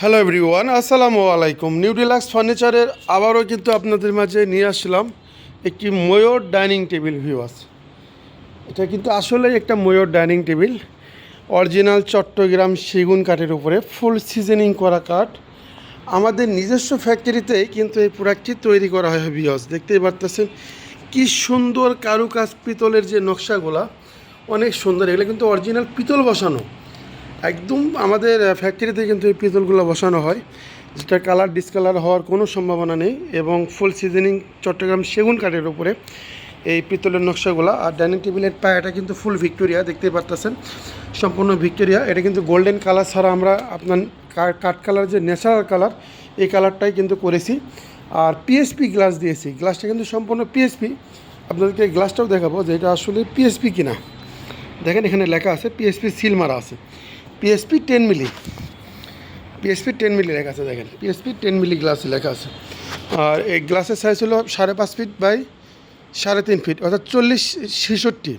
Hello everyone আসসালামু আলাইকুম। New deluxe ফার্নিচারের আবারও কিন্তু আপনাদের মাঝে নিয়ে আসলাম একটি ময়ূর ডাইনিং টেবিল ভিউয়ার্স এটা কিন্তু আসলেই একটা ময়ূর ডাইনিং টেবিল। অরিজিনাল চট্টগ্রাম সেগুন কাঠের উপরে ফুল সিজনিং করা কাঠ। আমাদের নিজস্ব ফ্যাক্টরিতেই কিন্তু এই প্রোডাক্টটি তৈরি করা হয় ভিউয়ার্স দেখতেই পারতেছেন কি সুন্দর কারুকাজ পিতলের যে নকশাগুলা, অনেক সুন্দর। এগুলো কিন্তু অরিজিনাল পিতল বসানো। একদম আমাদের ফ্যাক্টরিতে কিন্তু এই পিতলগুলো বসানো হয়। যেটা কালার ডিসকালার হওয়ার কোনো সম্ভাবনা নেই এবং ফুল সিজনিং চট্টগ্রাম সেগুন কাঠের উপরে এই পিতলের নকশাগুলো। আর ডাইনিং টেবিলের পায়াটা কিন্তু ফুল ভিক্টোরিয়া দেখতে পারতেছেন। সম্পূর্ণ ভিক্টোরিয়া। এটা কিন্তু গোল্ডেন কালার ছাড়া আমরা আপনার কাঠ কালার যে ন্যাচারাল কালার এই কালারটাই কিন্তু করেছি। আর পিএসপি গ্লাস দিয়েছি। গ্লাসটা কিন্তু সম্পূর্ণ পিএসপি আপনাদেরকে গ্লাসটাও দেখাবো যে এটা আসলে পিএসপি কিনা। দেখেন এখানে লেখা আছে পিএসপি সিল মারা আছে। PSP ten milli PSP ten milli লেখা আছে, দেখেন। পিএসপি টেন মিলি গ্লাসে লেখা আছে। আর এই গ্লাসের সাইজ হলো সাড়ে পাঁচ ফিট বাই সাড়ে তিন ফিট অর্থাৎ চল্লিশ ছেষট্টি।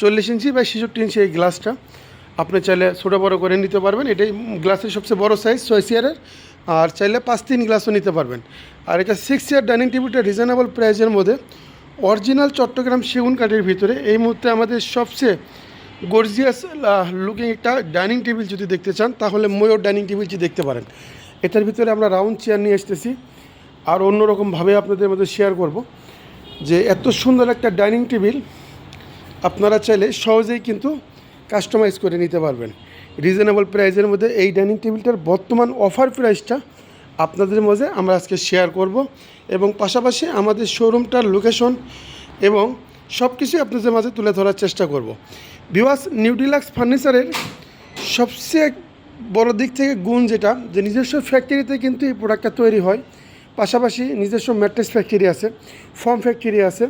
চল্লিশ ইঞ্চি বাই ছেষট্টি ইঞ্চি এই গ্লাসটা আপনি চাইলে ছোটো বড়ো করে নিতে পারবেন। এটাই গ্লাসের সবচেয়ে বড় সাইজ ছয় চেয়ারের আর চাইলে পাঁচ তিন গ্লাসও নিতে পারবেন। আর এটা সিক্স চেয়ার ডাইনিং টেবিলটা রিজনেবল প্রাইসের মধ্যে। অরিজিনাল চট্টগ্রাম সেগুন কাঠের ভিতরে এই মুহূর্তে আমাদের সবচেয়ে গর্জিয়াস লুকিং একটা ডাইনিং টেবিল যদি দেখতে চান, তাহলে ময়ূর ডাইনিং টেবিলটি দেখতে পারেন। এটার ভিতরে আমরা রাউন্ড চেয়ার নিয়ে এসতেছি আর অন্যরকমভাবে আপনাদের মধ্যে শেয়ার করব যে এত সুন্দর একটা ডাইনিং টেবিল আপনারা চাইলে সহজেই কিন্তু কাস্টমাইজ করে নিতে পারবেন। রিজনেবল প্রাইসের মধ্যে এই ডাইনিং টেবিলটার বর্তমান অফার প্রাইসটা আপনাদের মাঝে আমরা আজকে শেয়ার করব। এবং পাশাপাশি আমাদের শোরুমটার লোকেশন এবং সব কিছুই আপনাদের মাঝে তুলে ধরার চেষ্টা করব। বিওয়াস নিউ ডিলাক্স ফার্নিচারের সবচেয়ে বড় দিক থেকে গুণ যেটা, যে নিজস্ব ফ্যাক্টরিতে কিন্তু এই প্রোডাক্টটা তৈরি হয়। পাশাপাশি নিজস্ব ম্যাট্রেস ফ্যাক্টরি আছে ফর্ম ফ্যাক্টরি আছে,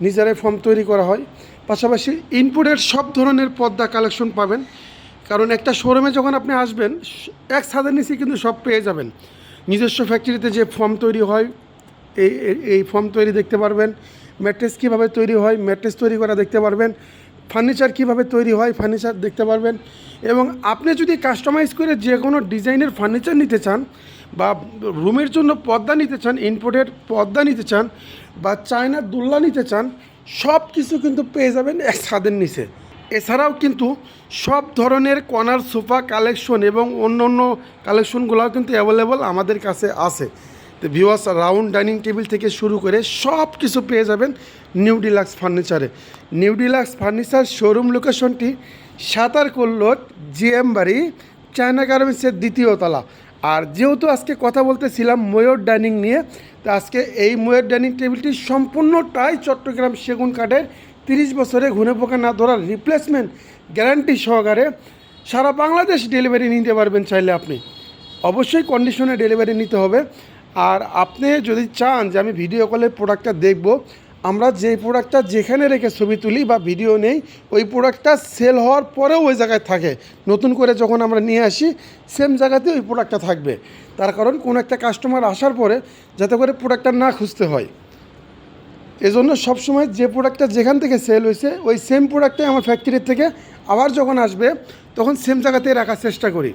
নিজেরাই ফর্ম তৈরি করা হয়। পাশাপাশি ইনপুটের সব ধরনের পদ্মা কালেকশন পাবেন। কারণ একটা শোরুমে যখন আপনি আসবেন, এক সাদের নিচে কিন্তু সব পেয়ে যাবেন। নিজস্ব ফ্যাক্টরিতে যে ফর্ম তৈরি হয়, এই- এই ফর্ম তৈরি দেখতে পারবেন। ম্যাট্রেস কীভাবে তৈরি হয়, ম্যাট্রেস তৈরি করা দেখতে পারবেন, ফার্নিচার কীভাবে তৈরি হয় ফার্নিচার দেখতে পারবেন এবং আপনি যদি কাস্টমাইজ করে যে কোনো ডিজাইনের ফার্নিচার নিতে চান বা রুমের জন্য পর্দা নিতে চান ইনপোর্টের পর্দা নিতে চান বা চায়নার দুল্লা নিতে চান সব কিছু কিন্তু পেয়ে যাবেন এক ছাদের নিচে। এছাড়াও কিন্তু সব ধরনের কর্নার সোফা কালেকশন এবং অন্য অন্য কালেকশনগুলোও কিন্তু অ্যাভেলেবল আমাদের কাছে আছে। তো রাউন্ড ডাইনিং টেবিল থেকে শুরু করে সব কিছু পেয়ে যাবেন নিউ ডিলাক্স ফার্নিচারে নিউ ডিলাক্স ফার্নিচার শোরুম লোকেশনটি সাঁতার কল্লোট জিএম বাড়ি চায়না গার্মেন্টসের দ্বিতীয় তলা। আর যেহেতু আজকে কথা বলতেছিলাম ময়ূর ডাইনিং নিয়ে, তো আজকে এই ময়ূর ডাইনিং টেবিলটি সম্পূর্ণটাই চট্টগ্রাম সেগুন কাঠের তিরিশ বছরে ঘুনে পোকা না ধরার রিপ্লেসমেন্ট গ্যারান্টি সহকারে সারা বাংলাদেশ ডেলিভারি নিতে পারবেন চাইলে আপনি। অবশ্যই কন্ডিশনে ডেলিভারি নিতে হবে। আর আপনি যদি চান যে আমি ভিডিও কলে প্রোডাক্টটা দেখব, আমরা যে প্রোডাক্টটা যেখানে রেখে ছবি তুলি বা ভিডিও নেই, ওই প্রোডাক্টটা সেল হওয়ার পরেও ওই জায়গায় থাকে। নতুন করে যখন আমরা নিয়ে আসি সেম জায়গাতে ওই প্রোডাক্টটা থাকবে। তার কারণ কোনো একটা কাস্টমার আসার পরে যাতে করে প্রোডাক্টটা না খুঁজতে হয়। এজন্য সবসময় যে প্রোডাক্টটা যেখান থেকে সেল হয়েছে, ওই সেম প্রোডাক্টটাই আমার ফ্যাক্টরির থেকে আবার যখন আসবে, তখন সেম জায়গাতেই রাখার চেষ্টা করি।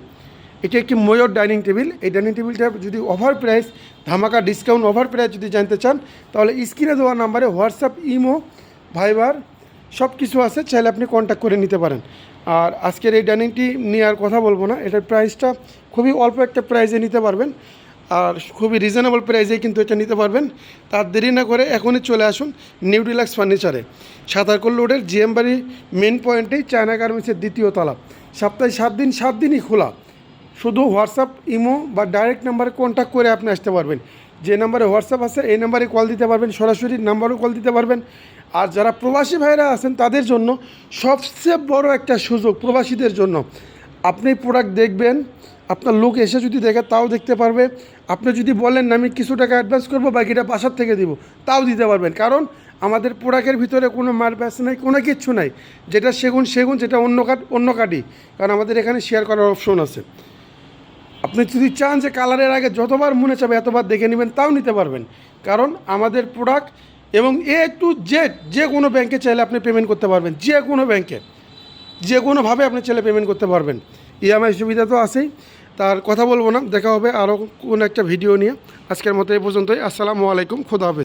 এটি একটি ময়ূর ডাইনিং টেবিল। এই ডাইনিং টেবিলটা যদি ওভার প্রাইস ধামাকা ডিসকাউন্ট ওভার প্রাইস যদি জানতে চান, তাহলে স্ক্রিনে দেওয়া নাম্বারে হোয়াটসঅ্যাপ ইমো ভাইবার সব কিছু আছে, চাইলে আপনি কন্ট্যাক্ট করে নিতে পারেন। আর আজকের এই ডাইনিংটি নিয়ে আর কথা বলব না। এটার প্রাইসটা খুবই অল্প একটা প্রাইসে নিতে পারবেন। আর খুবই রিজনেবল প্রাইসে কিন্তু এটা নিতে পারবেন। তার দেরি না করে এখনই চলে আসুন নিউ ডিলাক্স ফার্নিচারে সাঁতারকোল রোডের জিএম বাড়ি মেন পয়েন্টেই চায়না গার্মেন্টসের দ্বিতীয় তলা। সপ্তাহে সাত দিন, সাত দিনই খোলা। শুধু হোয়াটসঅ্যাপ, ইমো বা ডাইরেক্ট নাম্বারে কন্ট্যাক্ট করে আপনি আসতে পারবেন। যে নাম্বারে হোয়াটসঅ্যাপ আছে, এই নাম্বারে কল দিতে পারবেন, সরাসরি নাম্বারও কল দিতে পারবেন। আর যারা প্রবাসী ভাইরা আছেন, তাদের জন্য সবচেয়ে বড় একটা সুযোগ প্রবাসীদের জন্য। আপনি প্রোডাক্ট দেখবেন, আপনার লোক এসে যদি দেখে, তাও দেখতে পারবে। আপনি যদি বলেন, আমি কিছু টাকা অ্যাডভান্স করব, বাকিটা বাসার থেকে দিব, তাও দিতে পারবেন। কারণ আমাদের প্রোডাক্টের ভিতরে কোনো মার ব্যাস নাই, কোনো কিচ্ছু নাই। যেটা সেগুন সেগুন, যেটা অন্য কাঠ, অন্য কাঠই। কারণ আমাদের এখানে শেয়ার করার অপশন আছে। আপনি যদি চান যে কালারের আগে যতবার মনে চাবে এতবার দেখে নেবেন, তাও নিতে পারবেন। কারণ আমাদের প্রোডাক্ট এবং এ টু জেড যে কোনো ব্যাংকে চাইলে আপনি পেমেন্ট করতে পারবেন, যে কোনো ব্যাংকে যে কোনোভাবে আপনি চাইলে পেমেন্ট করতে পারবেন। ইএমআই সুবিধা তো আছেই। তার কথা বলব না, দেখা হবে আরও কোন একটা ভিডিও নিয়ে। আজকের মতো এই পর্যন্তই। আসসালামু আলাইকুম, খোদা